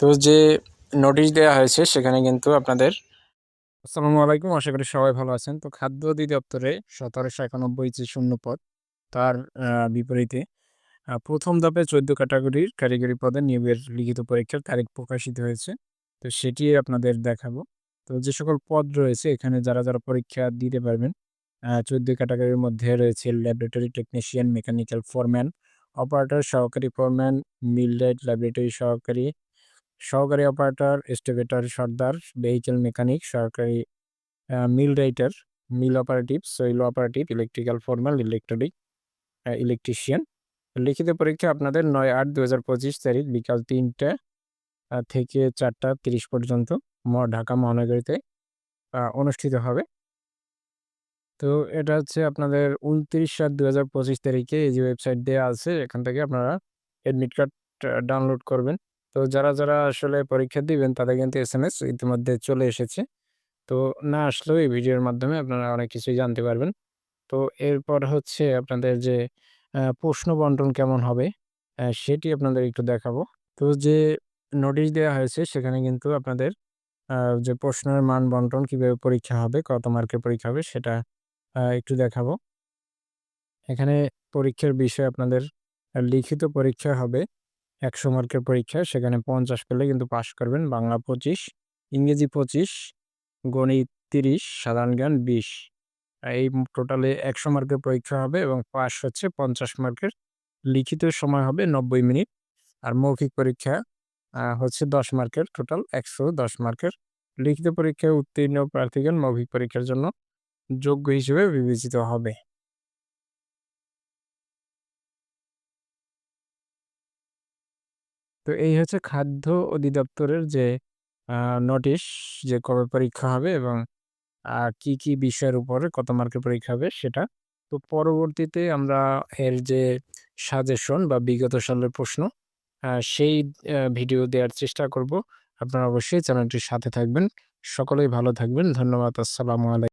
তো যে নোটিশ দেওয়া হয়েছে সেখানে কিন্তু আপনাদের আসসালামু আলাইকুম, আশা করি সবাই ভালো আছেন। তো খাদ্য অধিদপ্তরে সতেরোশো একানব্বই যে শূন্য পদ, তার বিপরীতে প্রথম ধাপে চোদ্দ ক্যাটাগরির কারিগরি পদে নিয়োগের লিখিত পরীক্ষার তারিখ প্রকাশিত হয়েছে। তো সেটি আপনাদের দেখাবো। তো যে সকল পদ রয়েছে, এখানে যারা যারা পরীক্ষা দিতে পারবেন চোদ্দ ক্যাটাগরির মধ্যে রয়েছে laboratory technician mechanical foreman operator সহকারী ফরম্যান মিলডেট ল্যাবরেটরি সহকারী সহকারী অপারেটর এস্টিভেটর সর্দার ভেহিকেল মেকানিক সরকারি mill writer mill operative soil operative electrical formal electronic electrician লিখিত পরীক্ষা আপনাদের নয় আট দু হাজার পঁচিশ তারিখ বিকাল তিনটা থেকে চারটা তিরিশ পর্যন্ত ঢাকা মহানগরীতে অনুষ্ঠিত হবে। তো এটা হচ্ছে আপনাদের উনত্রিশ সাত দু হাজার পঁচিশ তারিখে এই যে ওয়েবসাইট দেওয়া আছে, এখান থেকে আপনারা অ্যাডমিট কার্ড ডাউনলোড করবেন। তো যারা যারা আসলে পরীক্ষা দিবেন, তাদের কিন্তু এস এম এস ইতিমধ্যে চলে এসেছে। তো না আসলেও এই ভিডিওর মাধ্যমে আপনারা অনেক কিছুই জানতে পারবেন। তো এরপর হচ্ছে আপনাদের যে প্রশ্ন বন্টন কেমন হবে সেটি আপনাদের একটু দেখাবো। তো যে নোটিশ দেওয়া হয়েছে, সেখানে কিন্তু আপনাদের যে প্রশ্নের মান বন্টন কীভাবে পরীক্ষা হবে, কত মার্কের পরীক্ষা হবে, সেটা একটু দেখাবো। এখানে পরীক্ষার বিষয় আপনাদের লিখিত পরীক্ষা হবে। একশো মার্কের পরীক্ষা, সেখানে পঞ্চাশ পেলে কিন্তু পাশ করবেন। বাংলা পঁচিশ, ইংরেজি পঁচিশ, গণিত তিরিশ, সাধারণ জ্ঞান বিশ। এই টোটালে একশো মার্কের পরীক্ষা হবে এবং পাস হচ্ছে পঞ্চাশ মার্কের। লিখিত সময় হবে নব্বই মিনিট আর মৌখিক পরীক্ষা হচ্ছে দশ মার্কের। টোটাল একশো দশ মার্কের। লিখিত পরীক্ষায় উত্তীর্ণ প্রার্থীগণ মৌখিক পরীক্ষার জন্য যোগ্য হিসেবে বিবেচিত হবে। তো এই হচ্ছে খাদ্য অধিদপ্তরের যে নোটিশ যে কবে পরীক্ষা হবে এবং কি কি বিষয়ের উপরে কত মার্কের পরীক্ষা হবে সেটা। তো পরবর্তীতে আমরা এর যে সাজেশন বা বিগত সালের প্রশ্ন সেই ভিডিও দেওয়ার চেষ্টা করব। আপনারা অবশ্যই চ্যানেলটির সাথে থাকবেন। সকলেই ভালো থাকবেন। ধন্যবাদ। আসসালামু আলাইকুম